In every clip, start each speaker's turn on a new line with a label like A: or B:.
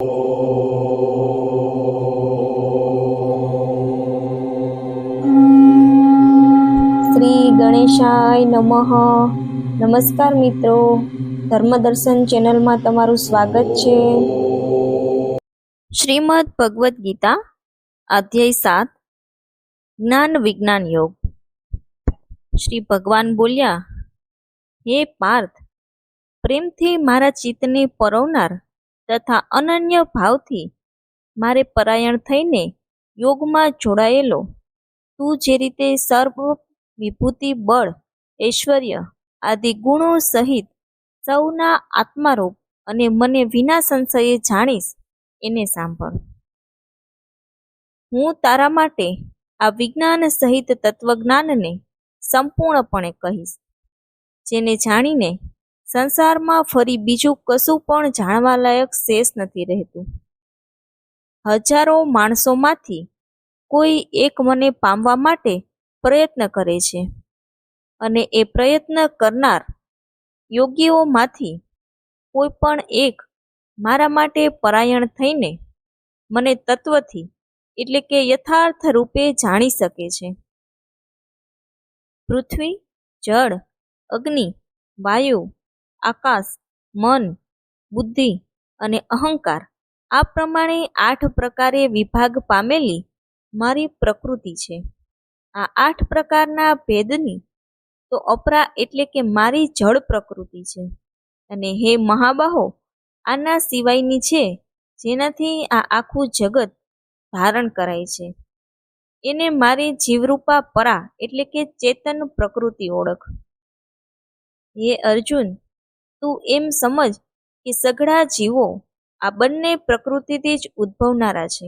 A: શ્રી ગણેશાય નમઃ. નમસ્કાર મિત્રો. ધર્મદર્શન ચેનલમાં તમારું સ્વાગત છે. શ્રીમદ ભગવદ્ ગીતા, અધ્યાય સાત, જ્ઞાન વિજ્ઞાન યોગ. શ્રી ભગવાન બોલ્યા, હે પાર્થ, પ્રેમથી મારા ચિત્તને પરોવનાર તથા અનન્ય ભાવથી મારે પરાયણ થઈને યોગમાં જોડાયેલો. તું જે રીતે સર્વ વિભૂતિ બળ ઐશ્વર્ય આદિ ગુણો સહિત સૌના આત્મારૂપ અને મને વિના સંશયે જાણીશ, એને સાંભળ. હું તારા માટે આ વિજ્ઞાન સહિત તત્વજ્ઞાનને સંપૂર્ણપણે કહીશ, જેને જાણીને સંસારમાં ફરી બીજું કશું પણ જાણવા લાયક શેષ નથી રહેતું. હજારો માણસોમાંથી કોઈ એક મને પામવા માટે પ્રયત્ન કરે છે અને એ પ્રયત્ન કરનાર યોગીઓમાંથી કોઈ પણ એક મારા માટે પરાયણ થઈને મને તત્વથી, એટલે કે યથાર્થ રૂપે જાણી શકે છે. પૃથ્વી, જળ, અગ્નિ, વાયુ આકાશ, મન, બુદ્ધિ અને અહંકાર આ પ્રમાણે આઠ પ્રકારે વિભાગ પામેલી મારી પ્રકૃતિ છે. આ આઠ પ્રકારના ભેદની તો અપરા એટલે કે મારી જળ પ્રકૃતિ છે. અને હે મહાબાહો, આના સિવાયની છે જેનાથી આ આખું જગત ધારણ કરાય છે. એને મારી જીવરૂપા પરા એટલે કે ચેતન પ્રકૃતિ ઓળખ. હે અર્જુન તું એમ સમજ કે સઘળા જીવો આ બંને પ્રકૃતિથી જ ઉદ્ભવનારા છે.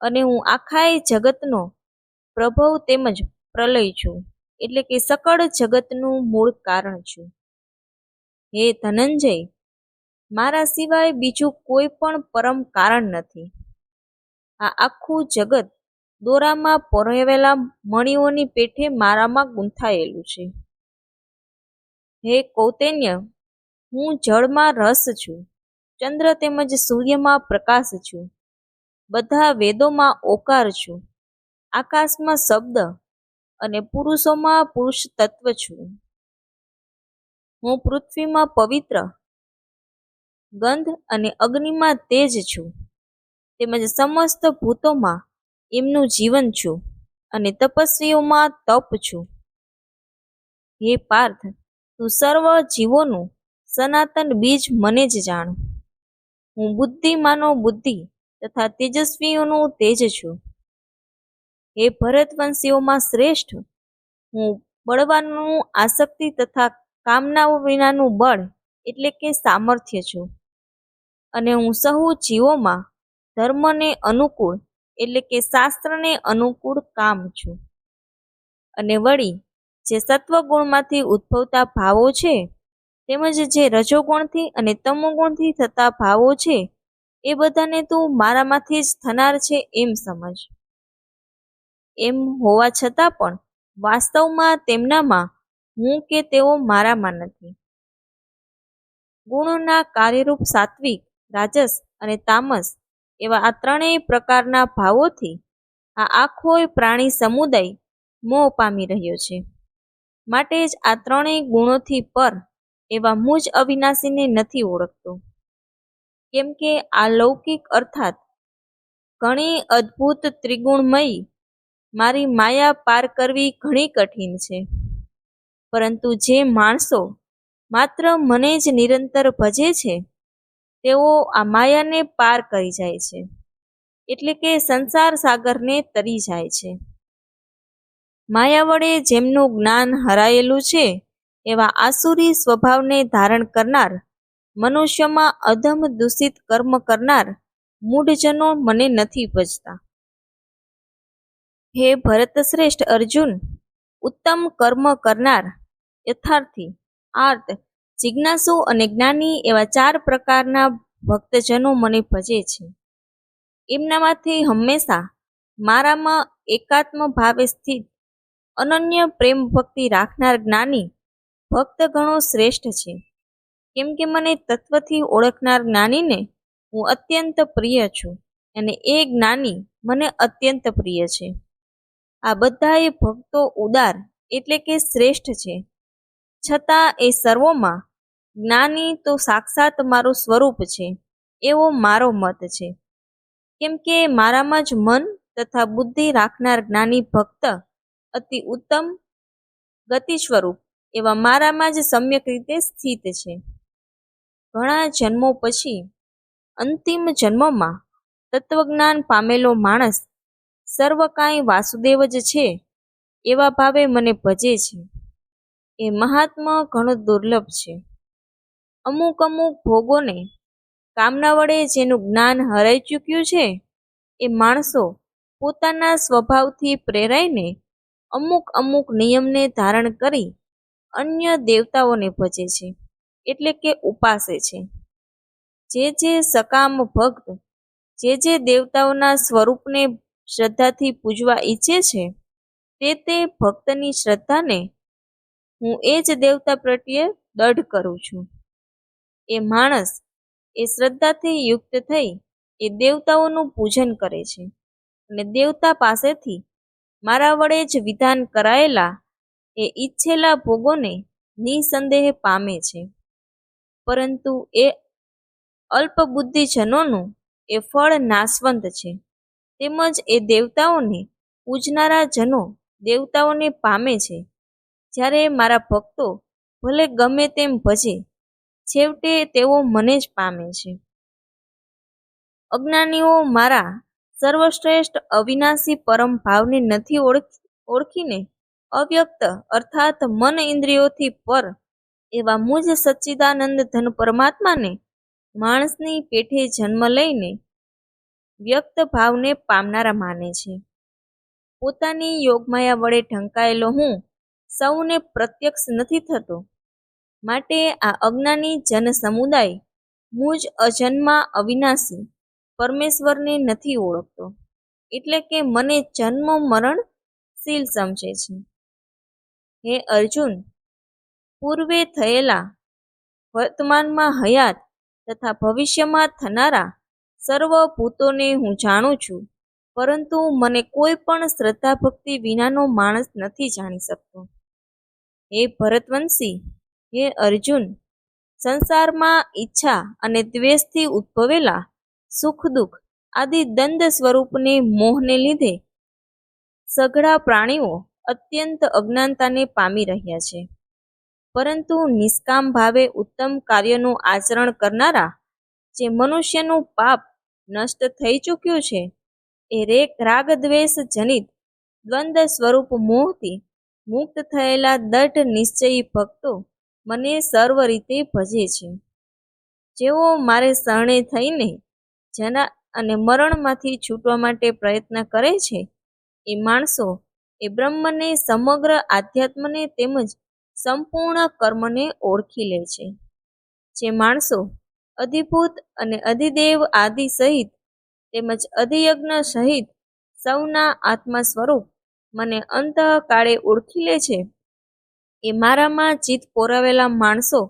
A: અને હું આખાય જગતનો પ્રભવ તેમજ પ્રલય છું, એટલે કે સકળ જગતનું મૂળ કારણ છું. હે ધનંજય, મારા સિવાય બીજું કોઈ પણ પરમ કારણ નથી. આ આખું જગત દોરામાં પરોવેલા મણીઓની પેઠે મારામાં ગૂંથાયેલું છે. હે કૌતન્ય હું જળમાં રસ છું. ચંદ્ર તેમજ સૂર્યમાં પ્રકાશ છું. બધા વેદોમાં ઓકાર છું. આકાશમાં શબ્દ અને પુરુષોમાં પુરુષ તત્વ છું. હું પૃથ્વીમાં પવિત્ર, ગંધ અને અગ્નિમાં તેજ છું. તેમજ સમસ્ત ભૂતોમાં એમનું જીવન છું અને તપસ્વીઓમાં તપ છું. હે પાર્થ, તું સર્વ જીવોનું સનાતન બીજ મને જ જાણ. હું બુદ્ધિમાનો બુદ્ધિ તથા તેજસ્વીઓનું તેજ છું. હે ભરતવંશીઓમાં શ્રેષ્ઠ, હું બળવાનું આસક્તિ તથા કામનાઓ વિનાનું બળ એટલે કે સામર્થ્ય છું. અને હું સહુ જીવોમાં ધર્મને અનુકૂળ એટલે કે શાસ્ત્રને અનુકૂળ કામ છું. અને વળી જે સત્વગુણમાંથી ઉદ્ભવતા ભાવો છે તેમજ જે રજોગુણથી અને તમોગુણથી થતા ભાવો છે, એ બધાને તું મારામાંથી જ થનાર છે એમ સમજ. એમ હોવા છતાં પણ વાસ્તવમાં તેમનામાં હું કે તેઓ મારામાં નથી. ગુણોના કાર્યરૂપ સાત્વિક, રાજસ અને તામસ એવા આ ત્રણેય પ્રકારના ભાવોથી આ આખોય પ્રાણી સમુદાય મોહ પામી રહ્યો છે. માટે જ આ ત્રણેય ગુણોથી પર એવા મુજ અવિનાશીને નથી ઓળખતો. કેમ કે આ લૌકિક અર્થાત ઘણી અદ્ભુત ત્રિગુણમયી મારી માયા પાર કરવી ઘણી કઠિન છે. પરંતુ જે માણસો માત્ર મને જ નિરંતર ભજે છે, તેઓ આ માયાને પાર કરી જાય છે, એટલે કે સંસાર સાગરને તરી જાય છે. માયા વડે જેમનું જ્ઞાન હરાયેલું છે એવા આસુરી સ્વભાવને ધારણ કરનાર, મનુષ્યમાં અધમ દૂષિત કર્મ કરનાર મૂઢજનો મને નથી ભજતા હે ભરતશ્રેષ્ઠ અર્જુન, ઉત્તમ કર્મ કરનાર, યથાર્થી, આર્ત, જિજ્ઞાસુ અને જ્ઞાની એવા ચાર પ્રકારના ભક્તજનો મને ભજે છે. એમનામાંથી હંમેશા મારામાં એકાત્મ ભાવે સ્થિત અનન્ય પ્રેમ ભક્તિ રાખનાર જ્ઞાની ભક્ત ઘણો શ્રેષ્ઠ છે. કેમ કે મને તત્વથી ઓળખનાર જ્ઞાનીને હું અત્યંત પ્રિય છું અને એ જ્ઞાની મને અત્યંત પ્રિય છે. આ બધાએ ભક્તો ઉદાર એટલે કે શ્રેષ્ઠ છે. છતાં એ સર્વોમાં જ્ઞાની તો સાક્ષાત મારું સ્વરૂપ છે, એવો મારો મત છે. કેમ કે મારામાં જ મન તથા બુદ્ધિ રાખનાર જ્ઞાની ભક્ત અતિ ઉત્તમ ગતિ સ્વરૂપ એવા મારામાં જ સમ્યક રીતે સ્થિત છે. ઘણા જન્મો પછી, અંતિમ જન્મમાં તત્વજ્ઞાન પામેલો માણસ સર્વ કાંઈ વાસુદેવ જ છે એવા ભાવે મને ભજે છે. એ મહાત્મા ઘણો દુર્લભ છે. અમુક અમુક ભોગોને કામના વડે જેનું જ્ઞાન હરાઈ ચૂક્યું છે, એ માણસો પોતાના સ્વભાવથી પ્રેરાઈને અમુક અમુક નિયમને ધારણ કરી અન્ય દેવતાઓને ભજે છે, એટલે કે ઉપાસે છે. જે જે સકામ ભક્ત, જે જે દેવતાઓના સ્વરૂપને શ્રદ્ધાથી પૂજવા ઈચ્છે છે, તે તે ભક્તની શ્રદ્ધાને હું એ જ દેવતા પ્રત્યે દઢ કરું છું. એ માણસ એ શ્રદ્ધાથી યુક્ત થઈ એ દેવતાઓનું પૂજન કરે છે. અને દેવતા પાસેથી મારા વડે જ વિધાન કરાયેલા એ ઈચ્છેલા ભોગોને નિસંદેહ પામે છે. પરંતુ એ અલ્પબુદ્ધિજનોનું એ ફળ નાશવંત છે. તેમજ એ દેવતાઓને પૂજનારા જનો દેવતાઓને પામે છે. જ્યારે મારા ભક્તો ભલે ગમે તેમ ભજે, છેવટે તેઓ મને જ પામે છે. અજ્ઞાનીઓ મારા સર્વશ્રેષ્ઠ અવિનાશી પરમ ભાવને નથી ઓળખીને અવ્યક્ત અર્થાત મન ઇન્દ્રિયોથી પર એવા મુજ સચ્ચિદાનંદ ધન પરમાત્માને માણસની પેઠે જન્મ લઈને વ્યક્ત ભાવને પામનારા માને છે. પોતાની યોગમાયા વડે ઢંકાયેલો હું સૌને પ્રત્યક્ષ નથી થતો. માટે આ અજ્ઞાની જન સમુદાય મુજ અજન્મા અવિનાશી પરમેશ્વરને નથી ઓળખતો. એટલે કે મને જન્મ મરણશીલ સમજે છે. હે અર્જુન પૂર્વે થયેલા વર્તમાનમાં હયાત તથા ભવિષ્યમાં થનારા સર્વ ભૂતોને હું જાણું છું, પરંતુ મને કોઈ પણ શ્રદ્ધા ભક્તિ વિનાનો માણસ નથી જાણી શકતો. હે ભરતવંશી, હે અર્જુન, સંસારમાં ઈચ્છા અને દ્વેષથી ઉદ્ભવેલા સુખ દુઃખ આદિ દંડ સ્વરૂપને મોહને લીધે સઘળા પ્રાણીઓ અત્યંત અજ્ઞાનતાને પામી રહ્યા છે. પરંતુ નિષ્કામ ભાવે ઉત્તમ કાર્યનું આચરણ કરનારા, જે મનુષ્યનું પાપ નષ્ટ થઈ ચૂક્યું છે, એ રેક રાગ દ્વેષ જનિત દ્વંદ્વ સ્વરૂપ મોહથી મુક્ત થયેલા દઢ નિશ્ચયી ભક્તો મને સર્વ રીતે ભજે છે. જેઓ મારે શરણે થઈને જના અને મરણમાંથી છૂટવા માટે પ્રયત્ન કરે છે, એ માણસો એ બ્રહ્મને સમગ્ર આધ્યાત્મને તેમજ સંપૂર્ણ કર્મને ઓળખી લે છે. જે માણસો અધિભૂત અને અધિદેવ આદિ સહિત તેમજ અધિયજ્ઞ સહિત સૌના આત્મા સ્વરૂપ મને અંતકાળે ઓળખી લે છે, એ મારામાં ચિત્ત પોરાવેલા માણસો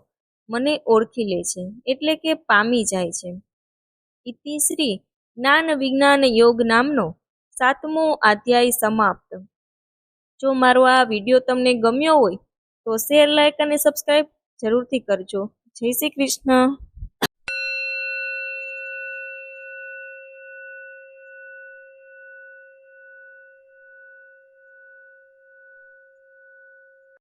A: મને ઓળખી લે છે, એટલે કે પામી જાય છે. ઇતિ જ્ઞાન વિજ્ઞાન યોગ નામનો સાતમો અધ્યાય સમાપ્ત. જો મારો આ વીડિયો તમને ગમ્યો હોય, તો શેર લાઈક અને સબસ્ક્રાઈબ જરૂરથી કરજો. જય શ્રી કૃષ્ણ.